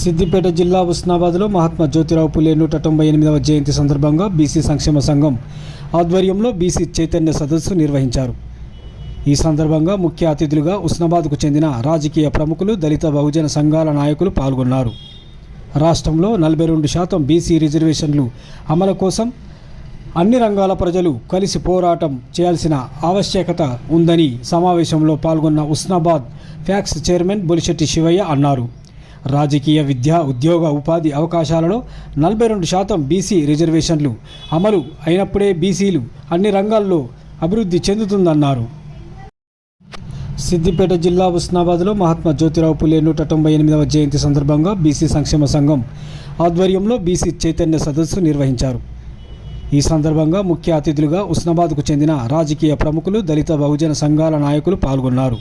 సిద్దిపేట జిల్లా ఉస్నాబాద్లో మహాత్మా జ్యోతిరావు పులే నూట తొంభై ఎనిమిదవ జయంతి సందర్భంగా బీసీ సంక్షేమ సంఘం ఆధ్వర్యంలో బీసీ చైతన్య సదస్సు నిర్వహించారు. ఈ సందర్భంగా ముఖ్య అతిథులుగా ఉస్నాబాద్కు చెందిన రాజకీయ ప్రముఖులు దళిత బహుజన సంఘాల నాయకులు పాల్గొన్నారు. రాష్ట్రంలో నలభై రెండు శాతం బీసీ రిజర్వేషన్లు అమలు కోసం అన్ని రంగాల ప్రజలు కలిసి పోరాటం చేయాల్సిన ఆవశ్యకత ఉందని సమావేశంలో పాల్గొన్న ఉస్నాబాద్ ఫ్యాక్స్ చైర్మన్ బొలిశెట్టి శివయ్య అన్నారు. రాజకీయ విద్య ఉద్యోగ ఉపాధి అవకాశాలలో నలభై రెండు శాతం బీసీ రిజర్వేషన్లు అమలు అయినప్పుడే బీసీలు అన్ని రంగాల్లో అభివృద్ధి చెందుతుందన్నారు. సిద్దిపేట జిల్లా ఉస్నాబాద్లో మహాత్మా జ్యోతిరావు పులే నూట తొంభై ఎనిమిదవ జయంతి సందర్భంగా బీసీ సంక్షేమ సంఘం ఆధ్వర్యంలో బీసీ చైతన్య సదస్సు నిర్వహించారు. ఈ సందర్భంగా ముఖ్య అతిథులుగా ఉస్నాబాద్కు చెందిన రాజకీయ ప్రముఖులు దళిత బహుజన సంఘాల నాయకులు పాల్గొన్నారు.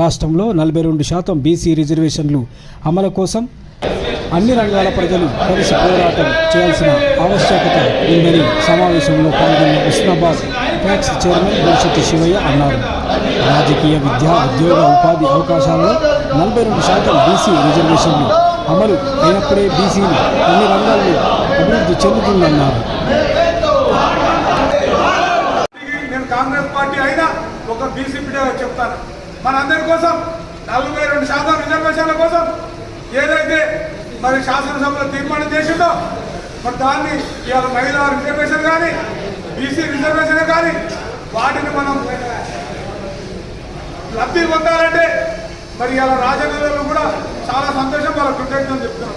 రాష్ట్రంలో నలభై రెండు శాతం బీసీ రిజర్వేషన్లు అమలు కోసం అన్ని రంగాల ప్రజలు కలిసి పోరాటం చేయాల్సిన ఆవశ్యకత ఉందని సమావేశంలో పాల్గొన్న ఉస్నాబాద్ ఫ్యాక్స్ చైర్మన్ బొలిశెట్టి శివయ్య అన్నారు. రాజకీయ విద్య ఉద్యోగ ఉపాధి అవకాశాలలో నలభై రెండు శాతం బీసీ రిజర్వేషన్లు అమలు అయినప్పుడే బీసీలు అన్ని రంగాల్లో అభివృద్ధి చెందుతుందన్నారు. నేను కాంగ్రెస్ పార్టీ అయినా ఒక బీసీ బిడ్డగా చెప్తాను. మనందరి కోసం నలభై రెండు శాతం రిజర్వేషన్ల కోసం ఏదైతే మరి శాసనసభలో తీర్మానం చేసిందో మరి దాన్ని ఇవాళ మహిళా రిజర్వేషన్ కానీ బీసీ రిజర్వేషన్ కానీ వాటిని మనం లబ్ధి పొందాలంటే మరి ఇలా రాజకీయాల్లో కూడా చాలా సంతోషం వాళ్ళ కృతజ్ఞతలు చెప్తున్నాం.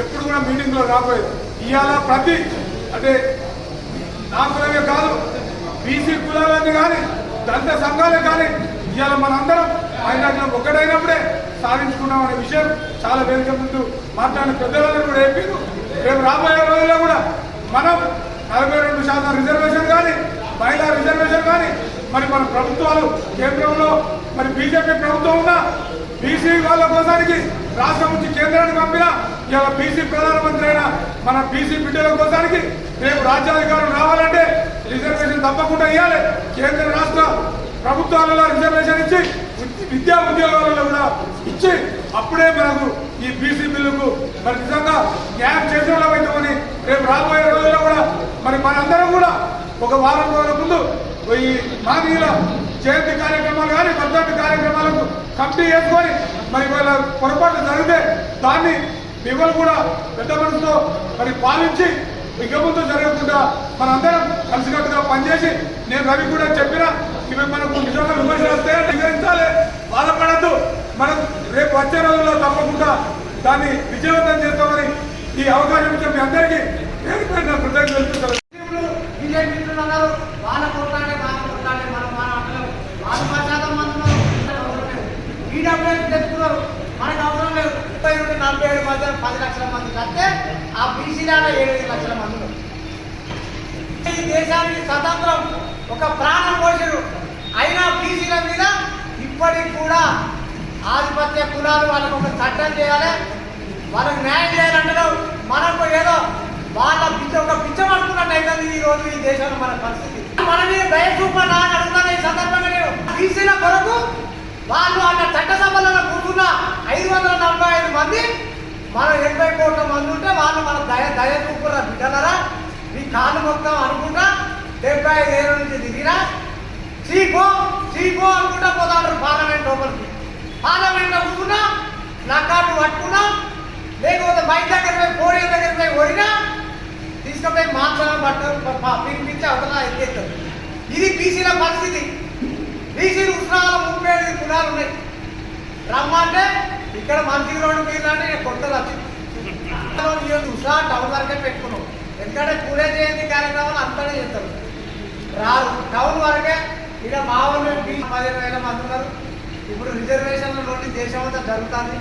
ఎప్పుడు కూడా మీటింగ్లో రాబోయేది. ఇవాళ ప్రతి అంటే నా కులమే కాదు బీసీ కులాలన్నీ కానీ దంత సంఘాలే కానీ ఇవాళ మనందరం మైనార్టీలో ఒక్కడైనప్పుడే సాధించుకున్నాం అనే విషయం చాలా వేదిక ముందు మాట్లాడిన పెద్దలను కూడా చెప్పారు రేపు రాబోయే రోజుల్లో కూడా మనం నలభై రెండు శాతం రిజర్వేషన్ కానీ మహిళా రిజర్వేషన్ కానీ మరి మన ప్రభుత్వాలు కేంద్రంలో మరి బీజేపీ ప్రభుత్వం ఉన్నా బీసీ వాళ్ళ కోసానికి రాష్ట్రం నుంచి కేంద్రానికి పంపిన ఇవాళ బీసీ ప్రధానమంత్రి అయిన మన బీసీ బిడ్డల కోసానికి రేపు రాజ్యాధికారం రావాలంటే రిజర్వేషన్ తప్పకుండా ఇవ్వాలి కేంద్ర రాష్ట్ర ప్రభుత్వాలలో రిజర్వేషన్ ఇచ్చి విద్యా ఉద్యోగాలలో కూడా ఇచ్చి అప్పుడే మనకు ఈ బీసీ బిల్లుకు మరి నిజంగా న్యాయం చేసిన వాళ్ళమైతామని రేపు రాబోయే రోజుల్లో కూడా మరి మనందరం కూడా ఒక వారం రోజుల ముందు ఈ మానవీయుల జయంతి కార్యక్రమాలు కానీ భద్రత కార్యక్రమాలకు కమిటీ వేసుకొని మరి వాళ్ళ పొరపాటు జరిగితే దాన్ని మిమ్మల్ని కూడా పెద్ద మనసుతో మరి పాలించి ఇక ముందు జరగకుండా మనందరం కలిసికట్టుగా పనిచేసి నేను రవి కూడా చెప్పిన ఇవి మనకు నిజంగా విమర్శలు వస్తే నిగ్రహించాలి బాధపడద్దు. మనం రేపు వచ్చే రోజుల్లో తప్పకుండా దాన్ని విజయవంతం చేస్తామని ఈ అవకాశం ఇచ్చిన మీ అందరికీ పేరు పేరున కృతజ్ఞతలు తెలుపుతున్నాను. అన్నారు వాళ్ళ మా తెచ్చుకున్నారు మనకు అవసరం లేదు. ముప్పై నుండి నలభై ఏడు మధ్య పది లక్షల మంది కడితే ఆ బీసీలలో ఏడు లక్షల దేశానికి స్వతంత్రం. ఒక ప్రాణం పోషుడు. అయినా బీసీల మీద ఇప్పటికి కూడా ఆధిపత్య కులాలు వాళ్ళకు ఒక చట్టం చేయాలి. వాళ్ళకి న్యాయం చేయాలంటారు మనకు ఏదో వాళ్ళ పిచ్చ ఒక పిచ్చ పట్టుకున్నట్టు అవుతుంది ఈ రోజు ఈ దేశంలో మన పరిస్థితి. మన మీద దయ చూపన్నా అని అడుగుతాను ఈ సందర్భంగా నేను బీసీల కొరకు వాళ్ళు అన్న చట్టసభలలో కూర్చున్న ఐదు వందల నలభై ఐదు మంది మన ఎనభై కోట్ల మంది ఉంటే వాళ్ళు మన దయ దయ చూపురా బిడ్డలరా. కాలు మొత్తం అనుకుంటా డెబ్బై ఐదు నుంచి దిగిరా. చీపో చీపో అనుకుంటా పోతాడు పార్లమెంట్ లోపలికి. పార్లమెంట్లో కూర్చున్నా కార్డు పట్టుకున్నా లేకపోతే బయట దగ్గర పోయి కోడి దగ్గర పోయి పోయినా తీసుకుపోయి మాత్రం పట్టు పిలిపించి అవతల ఎత్తేస్తారు. ఇది బీసీల పరిస్థితి. బీసీలు ఉత్సవాల ముప్పై ఐదు కులాలు ఉన్నాయి. రమ్మంటే ఇక్కడ మంచి రోడ్డు మీద అంటే కొత్తది వచ్చింది ఉత్సాహం టౌన్ వరకే పెట్టుకున్నాం ఎందుకంటే పూలే జయంతి కార్యక్రమాలు అంతనే చేస్తారు రాదు. టౌన్ వరకే ఇక్కడ మా వాళ్ళు పదిహేను వేల మంది ఉన్నారు. ఇప్పుడు రిజర్వేషన్ల నుండి దేశం అంతా జరుగుతుంది.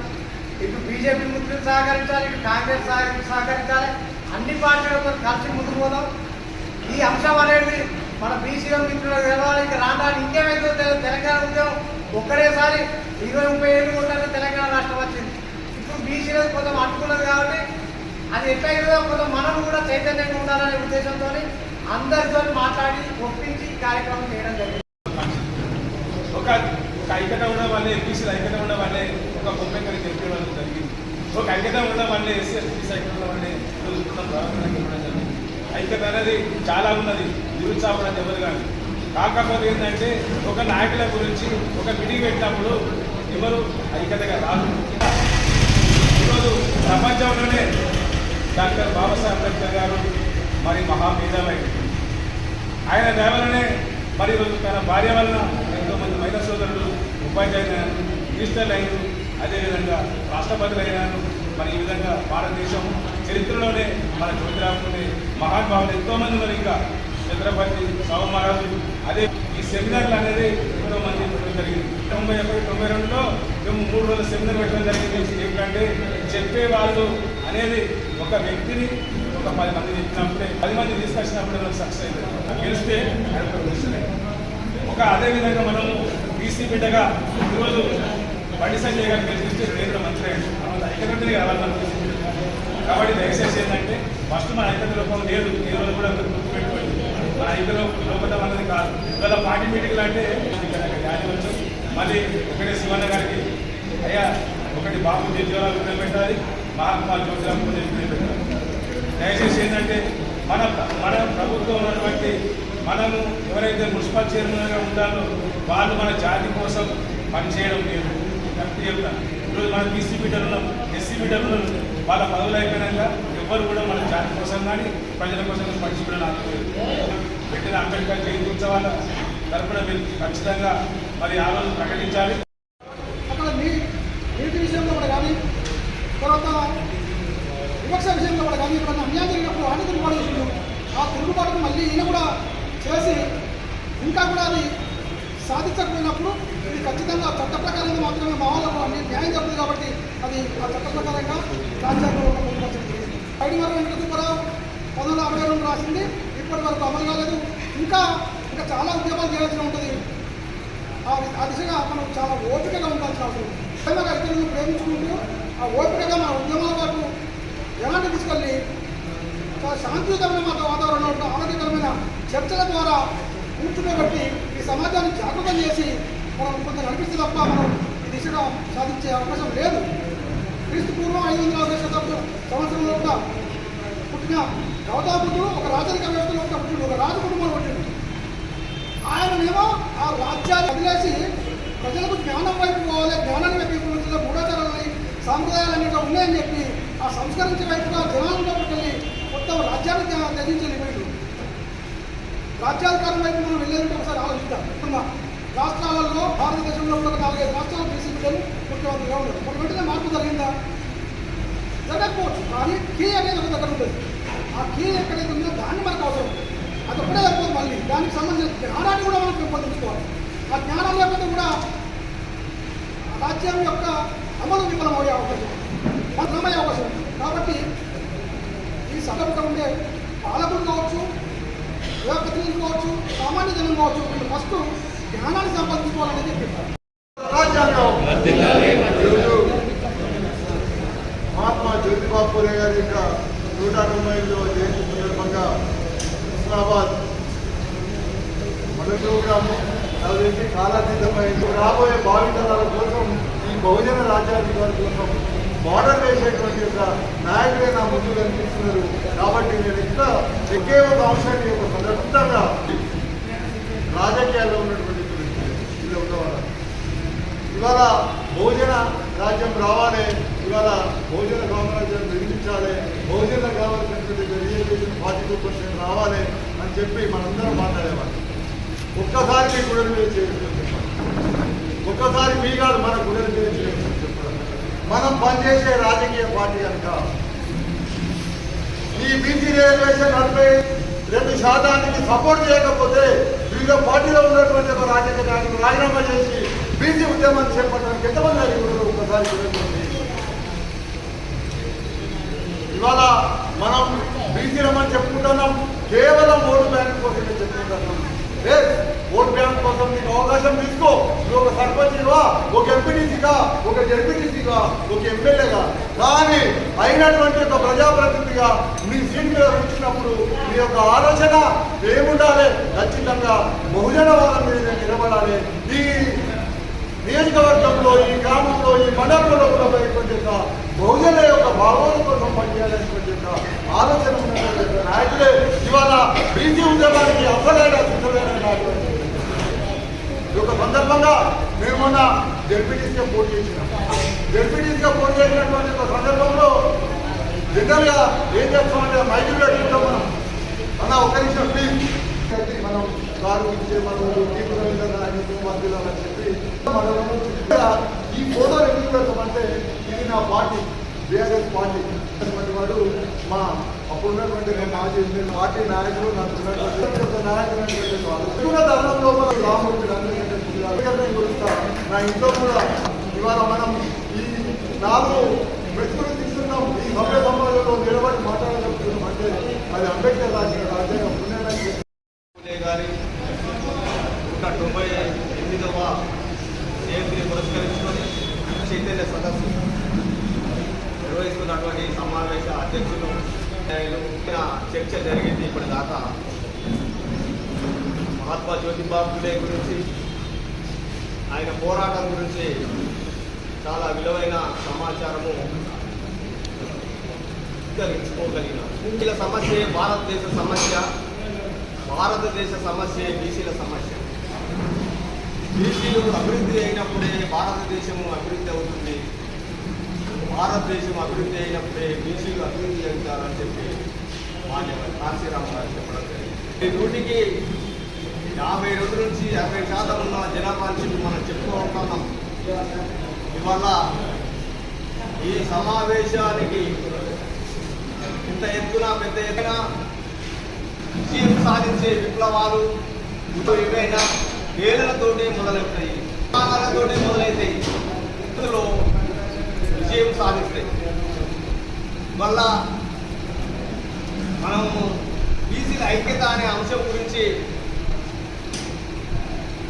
ఇటు బీజేపీ మిత్రులు సహకరించాలి ఇటు కాంగ్రెస్ సహకరించాలి. అన్ని పార్టీలతో కలిసి ముందుకు పోదాం. ఈ అంశం అనేది మన బీసీఎం మిత్రులకు తెలవాలి ఇంకా రాను ఇంకేమైందో తెలంగాణ ఉద్యమం ఒక్కడేసారి ఇరవై ముప్పై ఏళ్ళు ఉండాలి తెలంగాణ రాష్ట్రం వచ్చింది. ఇప్పుడు బీసీలకు కొంచెం అడ్డుకున్నది కాబట్టి అది ఎట్లయిందో కొంచెం మనం కూడా చైతన్యంగా ఉండాలనే ఉద్దేశంతో అందరితో మాట్లాడి ఒప్పించి కార్యక్రమం చేయడం జరిగింది. ఒక ఒక ఐక్యత ఉన్న వాళ్ళే ఎంపీసీలు ఐక్యత ఉన్న వాళ్ళే ఒక బొమ్మ కలిసి చెప్పడం జరిగింది. ఒక ఐక్యత ఉండడం వల్లే ఎస్సీ ఐక్యత సైకిల్ వల్లే జరిగింది. ఐక్యత అనేది చాలా ఉన్నది నిరుత్సాహపడదు ఎవరు కానీ కాకపోతే ఏంటంటే ఒక నాయకుల గురించి ఒక మీటింగ్ పెట్టినప్పుడు ఎవరు ఐక్యతగా రాదు ఈరోజు ప్రపంచంలోనే డాక్టర్ బాబాసాహెబ్ అంబేద్కర్ గారు మరి మహామేధావి ఆయన దేవలనే మరి తన భార్య వలన ఎంతోమంది మహిళా సోదరులు ఉపాధ్యాయులు మినిస్టర్లు అయిన అదేవిధంగా రాష్ట్రపతులు అయినారు మరి ఈ విధంగా భారతదేశం చరిత్రలోనే మన జ్యోతిరాముని మహానుభావులు ఎంతో మంది మరి ఇంకా. ఛత్రపతి సావు మహారాజు అదే ఈ సెమినార్లు అనేది ఎంతో మంది పెట్టడం జరిగింది. తొంభై ఒకటి తొంభై రెండులో మేము మూడు రోజుల సెమినార్ పెట్టడం జరిగింది. ఏమిటంటే చెప్పే వాళ్ళు అనేది ఒక వ్యక్తిని ఒక పది మంది చెప్పినప్పుడే పది మంది తీసుకొచ్చినప్పుడే మనకు సక్సెస్ అయింది. గెలిస్తే ఒక క్వశ్చనే. అదే విధంగా మనము బీసీ బిడ్డగా ఈరోజు బండి సంజయ్ గారు గెలిపిస్తే కేంద్ర మంత్రి అయ్యాడు కావాలి మన కాబట్టి దయచేసి ఏంటంటే ఫస్ట్ మన ఐక్యత లోపం లేదు. ఈ రోజు కూడా గుర్తుపెట్టుకోండి మన ఐక్యత లోపం అనేది కాదు. ఇవాళ పార్టీ మీటింగ్లు అంటే ఇక్కడ యాజవచ్చు మళ్ళీ ఒకటే శివన్న గారికి అయ్యా ఒకటి బాబు జడ్జివాల విగ్రహం పెట్టాలి. మహాత్మా జ్యోతిరామ్ పూజ పెట్టాలి. దయచేసి ఏంటంటే మన మన ప్రభుత్వం ఉన్నటువంటి మనము ఎవరైతే మున్సిపల్ చైర్మన్గా ఉండాలో వాళ్ళు మన జాతి కోసం పనిచేయడం లేదు. కరెక్ట్ చెప్తాను ఈరోజు మన బీసీ బిడ్డలు ఎస్సీ బిడ్డలు వాళ్ళ పదవులు అయిపోయినాక ఎవ్వరు కూడా మన జాతి కోసం కానీ ప్రజల కోసం పనిచేయడం ఆగిపోలేదు పెట్టిన అంబేద్కర్ జయంతి ఉత్సవాల తరపున మీరు ఖచ్చితంగా మరి ఆ రోజు ప్రకటించాలి అక్కడ నీ నీటి విషయంలో కూడా కానీ తర్వాత వివక్ష విషయంలో కూడా కానీ ఇక్కడ అన్యాయం జరిగినప్పుడు ఆయన తిరుగుబాటు చేసిండు ఆ తిరుగుబాటును మళ్ళీ ఈయన కూడా చేసి ఇంకా కూడా అది సాధించకపోయినప్పుడు ఇది ఖచ్చితంగా చట్ట ప్రకారంగా మాత్రమే మా వాళ్ళకు అన్ని న్యాయం జరుగుతుంది కాబట్టి అది ఆ చట్ట ప్రకారంగా రాజ్యాంగంలో పొందుపరచడం జరిగింది పైడిమర వెంకట సుబ్బారావు పంతొమ్మిది వందల అరవై రెండు రాసింది ఇప్పటి వరకు అమలు కాలేదు. ఇంకా ఇంకా చాలా ఉద్యమాలు చేయాల్సి ఉంటుంది. ఆ దిశగా మనం చాలా ఓపికగా ఉండాల్సిన అవసరం ఉంది. ప్రేమగా ఇతరులను ప్రేమించుకుంటూ ఆ ఓపికగా మన ఉద్యమాల వరకు ఎలాంటి తీసుకెళ్ళి చాలా శాంతియుతమైన మాట వాతావరణంలో ఉన్న ఆరోగ్యకరమైన చర్చల ద్వారా కూర్చునేబట్టి ఈ సమాజాన్ని జాగృతం చేసి మనం కొంచెం నడిపిస్తే తప్ప మనం ఈ దిశగా సాధించే అవకాశం లేదు. క్రీస్తు పూర్వం ఐదు వందల అరవై శతాబ్దం సంవత్సరంలో కూడా పుట్టిన గౌతముడు ఒక రాజరిక వ్యవస్థలో ఒక పుట్టిన ఒక రాజు కుటుంబంలో పుట్టిండు ఆయననేమో ఆ రాజ్యాన్ని వదిలేసి ప్రజలకు జ్ఞానం వైపు పోవాలి జ్ఞానాన్ని వైపు ఇంప్లిమెంట్ సాంప్రదాయాలు అనేవి ఉన్నాయని చెప్పి ఆ సంస్కరించే వైపుగా జనాల్లోకి వెళ్ళి మొత్తం రాజ్యానికి త్య- త్యజించి రాజ్యాధికారం వైపు మనం వెళ్ళేదంటే ఒకసారి ఆలోచిద్దాం. ఇప్పుడు రాష్ట్రాలలో భారతదేశంలో ఉన్న ఒక నాలుగైదు రాష్ట్రాలు బీసీ బిడ్డలు ముఖ్యమంత్రిగా ఉన్నారు. ఒక వెంటనే మార్పు జరిగిందా? జరగకపోవచ్చు కానీ కీ అనేది ఒక దగ్గర ఉంటుంది. ఆ కీ ఎక్కడైతే ఉందో దాన్ని మనకు అవసరం. అది ఒకటే సరిపోదు మళ్ళీ. దానికి సంబంధించిన జ్ఞానాన్ని కూడా మనం పెంపొందించుకోవాలి. ఆ జ్ఞానం లేకపోతే కూడా రాజ్యం యొక్క అమలు విఫలమయ్యే అవకాశం ఉంది. భద్రమయ్యే అవకాశం. ఉంది కాబట్టి ఈ సగటుగా ఉండే పాలకులు కావచ్చు ప్రతినిధులు కావచ్చు సామాన్య జనం కావచ్చు వీళ్ళు ఫస్ట్ జ్ఞానాన్ని సంపాదించుకోవాలనేది చెప్పారు. రాజ్యాంగం. మహాత్మా జ్యోతిబాబు పూలే గారి యొక్క నూట తొంభై ఐదవ జయంతి సందర్భంగా హుస్నాబాద్ మొదటి ప్రోగ్రాము అదేంటి కాలాతీతమైంది రాబోయే భావితరాల కోసం ఈ బహుజన రాజ్యాధికారుల కోసం బార్డర్ వేసేటువంటి యొక్క నాయకుడే నా ముందు కనిపిస్తున్నారు. కాబట్టి నేను ఇంకా ఒకే ఒక అంశాన్ని ఒక సందర్భంగా రాజకీయాల్లో ఉన్నటువంటి ఇలా ఉన్నవాళ్ళు ఇవాళ భోజన రాజ్యం రావాలి ఇవాళ భోజన కామరాజ్యం నిర్మించాలి భోజన కావాల్సినటువంటి రిజర్వేషన్ ఫార్టీ టూ పర్సెంట్ రావాలి అని చెప్పి మనందరం మాట్లాడేవాళ్ళు. ఒక్కసారి మీ గుడలు మీద చేయడం చెప్పాలి ఒక్కసారి మీ కాదు మన గుడలు మీద చేయడం చెప్పాలి మనం పనిచేసే రాజకీయ పార్టీ కనుక ఈ బీసీ రిజర్వేషన్ నలభై రెండు శాతానికి సపోర్ట్ చేయకపోతే వివిధ పార్టీలో ఉన్నటువంటి ఒక రాజకీయ నాయకులు రాజీనామా చేసి బీసీ ఉద్యమాన్ని చేపట్టడానికి ఎంతమంది నాయకులు ఒకసారి ఇవాళ మనం బీసీ రమ్మని చెప్పుకుంటున్నాం. కేవలం ఓటు బ్యాంక్ కోసం చెప్పుకుంటున్నాం ఓట్ బ్యాంక్ కోసం నీకు అవకాశం తీసుకో. నువ్వు ఒక సర్పంచ్గా ఒక ఎంపీటీసీగా ఒక జడ్పీటీసీగా ఒక ఎమ్మెల్యేగా? కానీ అయినటువంటి ఒక ప్రజాప్రతినిధిగా నీ సీట్ మీద వచ్చినప్పుడు నీ యొక్క ఆలోచన ఏముండాలి? ఖచ్చితంగా బహుజన వాదం మీద నిలబడాలి. ఈ నియోజకవర్గంలో ఈ గ్రామంలో ఈ మండలంలో కూడా బహుజన యొక్క బహుజనుల భావాల కోసం పనిచేయాలనేటువంటి ఆలోచన ఉన్నటువంటి నాయకులే ఇవాళ బీసీ ఉద్యమానికి అసలైన సిద్ధమైన నాయకులు ఈ యొక్క సందర్భంగా మేము మొన్న జడ్పీటీసీగా పోటీ చేసినాం. జడ్పీటీసీగా పోటీ చేసినటువంటి ఒక సందర్భంలో జనరల్గా ఏం చేస్తామంటే మైకులు పెట్టుకుంటాం మనం. అన్న ఒక నిమిషం ప్లీజ్ మనం కారు ఇచ్చే మనం తీర్పు మధ్యలో అని చెప్పి మనము ఈ ఫోటో ఎందుకు పెడతామంటే ఇది నా పార్టీ బీఆర్ఎస్ పార్టీ. వాడు మా అప్పుడున్నటువంటి మాజీ ఎమ్మెల్యే పార్టీ నాయకులు నాకు ఉన్నటువంటి నాయకులు ధర్మం వాళ్ళు. కూడా లోపల రామూర్తి అందరికంటే నా ఇంట్లో కూడా ఇవాళ మనం ఈ నాలుగు మెచ్చుకుని తీసుకున్నాం. ఈ సభ్య సమాజంలో నిలబడి మాట్లాడగలుగుతున్నాం. అంటే అది అంబేద్కర్ రాసిన రాజ్యాంగం గారి నూట తొంభై ఎనిమిదవ జయంతిని పురస్కరించుకొని చైతన్య సదస్సు నిర్వహిస్తున్నటువంటి సమావేశ అధ్యక్షులు ఆయన చర్చ జరిగింది. ఇప్పటిదాకా మహాత్మా జ్యోతిబా ఫులే గురించి ఆయన పోరాటం గురించి చాలా విలువైన సమాచారము విస్తరించుకోగలిగిన బీసీల సమస్య భారతదేశ సమస్య భారతదేశ సమస్య బీసీల సమస్య. బీసీలు అభివృద్ధి అయినప్పుడే భారతదేశము అభివృద్ధి అవుతుంది. భారతదేశం అభివృద్ధి అయినప్పుడే బీసీలు అభివృద్ధి చెందుతారని చెప్పి మాన్యవర్ కాశీరామ్ గారు చెప్పడం జరిగింది. ఈ నూటికి యాభై రెండు నుంచి యాభై శాతం ఉన్న జనాభాని చెప్పి మనం చెప్పుకుంటున్నాం ఇవాళ ఈ సమావేశానికి ఇంత ఎత్తున పెద్ద ఎత్తున విజయం సాధించే విప్లవాలు ఇప్పుడు ఏవైనా వేలతోటే మొదలవుతాయి. విమానాలతోటే మొదలవుతాయి ఇందులో విజయం సాధిస్తాయి. వల్ల మనము బీసీల ఐక్యత అనే అంశం గురించి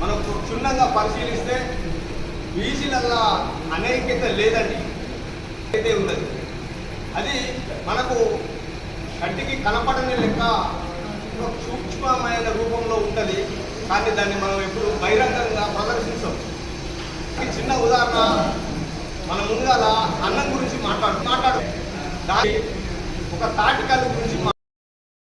మనం క్షుణ్ణంగా పరిశీలిస్తే బీసీలల్లా అనైక్యత లేదండి. అయితే ఉన్నది. అది మనకు కంటికి కనపడని లెక్క ఒక సూక్ష్మమైన రూపంలో ఉంటుంది. కానీ దాన్ని మనం ఎప్పుడు బహిరంగంగా ప్రదర్శించాం ఈ చిన్న ఉదాహరణ మన ముందుగా అన్నం గురించి మాట్లాడు మాట్లాడు. దాని ఒక తాటికల్లు గురించి మా-